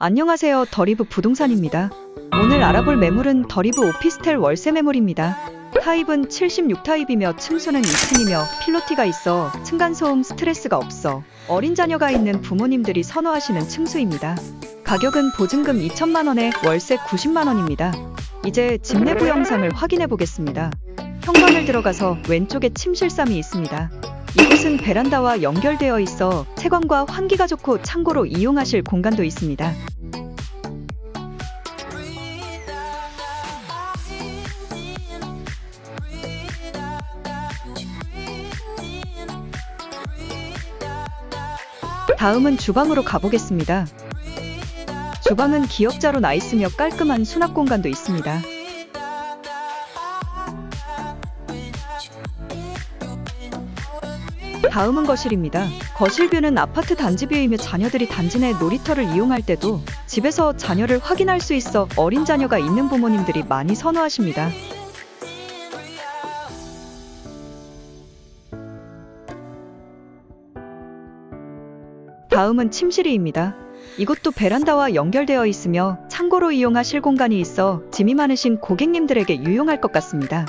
안녕하세요. 더리브 부동산입니다. 오늘 알아볼 매물은 더리브 오피스텔 월세 매물입니다. 타입은 76타입이며 층수는 2층이며 필로티가 있어 층간소음 스트레스가 없어 어린 자녀가 있는 부모님들이 선호하시는 층수입니다. 가격은 보증금 2천만 원에 월세 90만 원입니다. 이제 집 내부 영상을 확인해 보겠습니다. 현관을 들어가서 왼쪽에 침실삼이 있습니다. 이곳은 베란다와 연결되어 있어 채광과 환기가 좋고 창고로 이용하실 공간도 있습니다. 다음은 주방으로 가보겠습니다. 주방은 기역자로 나 있으며 깔끔한 수납 공간도 있습니다. 다음은 거실입니다. 거실 뷰는 아파트 단지 뷰이며 자녀들이 단지 내 놀이터를 이용할 때도 집에서 자녀를 확인할 수 있어 어린 자녀가 있는 부모님들이 많이 선호하십니다. 다음은 침실이입니다. 이곳도 베란다와 연결되어 있으며 창고로 이용하실 공간이 있어 짐이 많으신 고객님들에게 유용할 것 같습니다.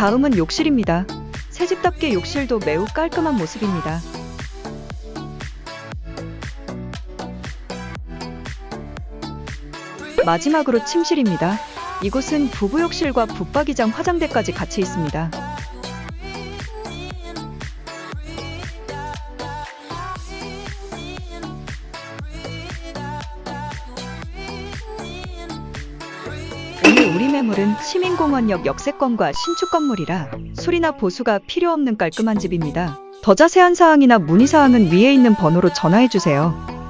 다음은 욕실입니다. 새집답게 욕실도 매우 깔끔한 모습입니다. 마지막으로 침실입니다. 이곳은 부부 욕실과 붙박이장 화장대까지 같이 있습니다. 우리 매물은 시민공원역 역세권과 신축 건물이라 수리나 보수가 필요 없는 깔끔한 집입니다. 더 자세한 사항이나 문의 사항은 위에 있는 번호로 전화해 주세요.